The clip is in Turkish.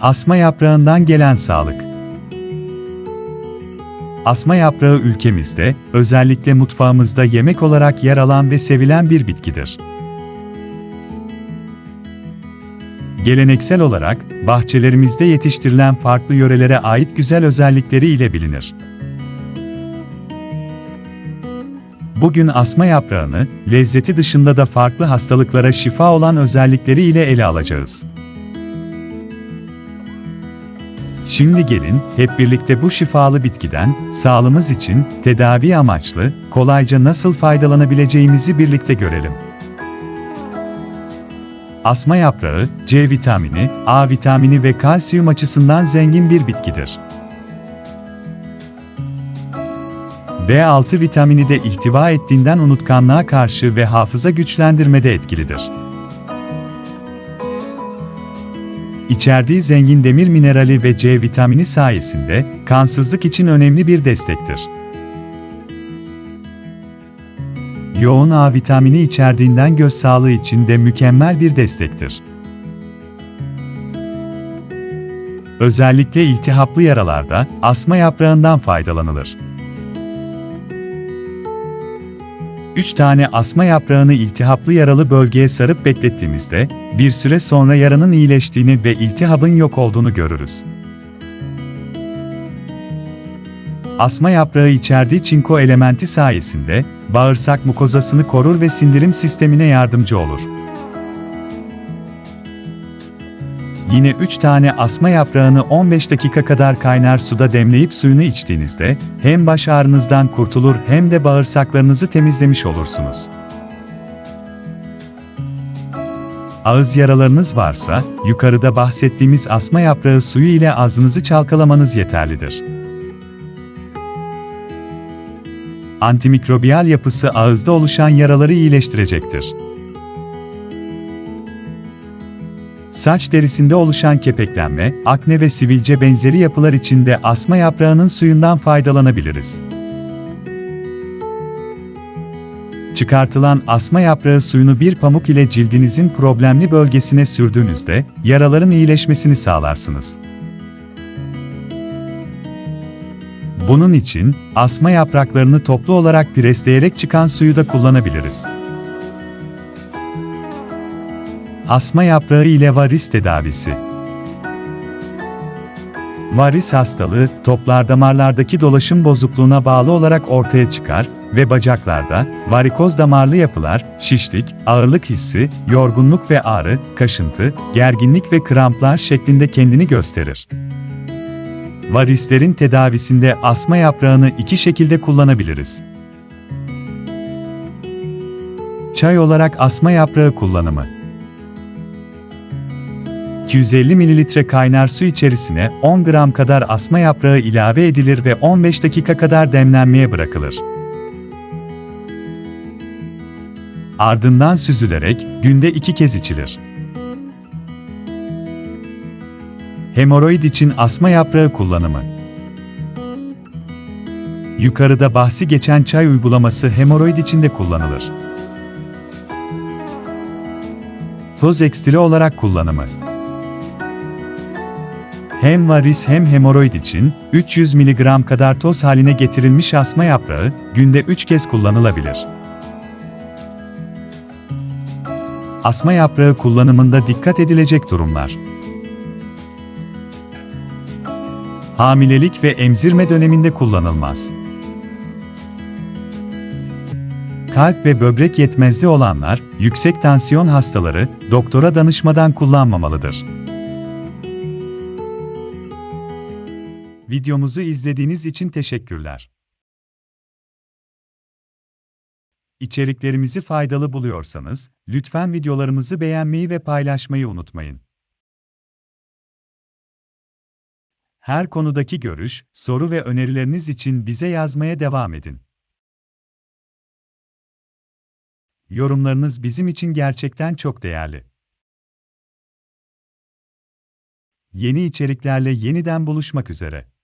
Asma yaprağından gelen sağlık. Asma yaprağı ülkemizde, özellikle mutfağımızda yemek olarak yer alan ve sevilen bir bitkidir. Geleneksel olarak, bahçelerimizde yetiştirilen farklı yörelere ait güzel özellikleri ile bilinir. Bugün asma yaprağını, lezzeti dışında da farklı hastalıklara şifa olan özellikleri ile ele alacağız. Şimdi gelin, hep birlikte bu şifalı bitkiden, sağlığımız için, tedavi amaçlı, kolayca nasıl faydalanabileceğimizi birlikte görelim. Asma yaprağı, C vitamini, A vitamini ve kalsiyum açısından zengin bir bitkidir. B6 vitamini de ihtiva ettiğinden unutkanlığa karşı ve hafıza güçlendirmede etkilidir. İçerdiği zengin demir minerali ve C vitamini sayesinde kansızlık için önemli bir destektir. Yoğun A vitamini içerdiğinden göz sağlığı için de mükemmel bir destektir. Özellikle iltihaplı yaralarda asma yaprağından faydalanılır. 3 tane asma yaprağını iltihaplı yaralı bölgeye sarıp beklettiğimizde, bir süre sonra yaranın iyileştiğini ve iltihabın yok olduğunu görürüz. Asma yaprağı içerdiği çinko elementi sayesinde, bağırsak mukozasını korur ve sindirim sistemine yardımcı olur. Yine 3 tane asma yaprağını 15 dakika kadar kaynar suda demleyip suyunu içtiğinizde, hem baş ağrınızdan kurtulur hem de bağırsaklarınızı temizlemiş olursunuz. Ağız yaralarınız varsa, yukarıda bahsettiğimiz asma yaprağı suyu ile ağzınızı çalkalamanız yeterlidir. Antimikrobiyal yapısı ağızda oluşan yaraları iyileştirecektir. Saç derisinde oluşan kepeklenme, akne ve sivilce benzeri yapılar için de asma yaprağının suyundan faydalanabiliriz. Çıkartılan asma yaprağı suyunu bir pamuk ile cildinizin problemli bölgesine sürdüğünüzde, yaraların iyileşmesini sağlarsınız. Bunun için, asma yapraklarını toplu olarak presleyerek çıkan suyu da kullanabiliriz. Asma yaprağı ile varis tedavisi. Varis hastalığı, toplar damarlardaki dolaşım bozukluğuna bağlı olarak ortaya çıkar ve bacaklarda, varikoz damarlı yapılar, şişlik, ağırlık hissi, yorgunluk ve ağrı, kaşıntı, gerginlik ve kramplar şeklinde kendini gösterir. Varislerin tedavisinde asma yaprağını iki şekilde kullanabiliriz. Çay olarak asma yaprağı kullanımı. 250 ml kaynar su içerisine 10 gram kadar asma yaprağı ilave edilir ve 15 dakika kadar demlenmeye bırakılır. Ardından süzülerek günde iki kez içilir. Hemoroid için asma yaprağı kullanımı. Yukarıda bahsi geçen çay uygulaması hemoroid için de kullanılır. Toz ekstri olarak kullanımı. Hem varis hem hemoroid için 300 mg kadar toz haline getirilmiş asma yaprağı günde 3 kez kullanılabilir. Asma yaprağı kullanımında dikkat edilecek durumlar. Hamilelik ve emzirme döneminde kullanılmaz. Kalp ve böbrek yetmezliği olanlar, yüksek tansiyon hastaları doktora danışmadan kullanmamalıdır. Videomuzu izlediğiniz için teşekkürler. İçeriklerimizi faydalı buluyorsanız, lütfen videolarımızı beğenmeyi ve paylaşmayı unutmayın. Her konudaki görüş, soru ve önerileriniz için bize yazmaya devam edin. Yorumlarınız bizim için gerçekten çok değerli. Yeni içeriklerle yeniden buluşmak üzere.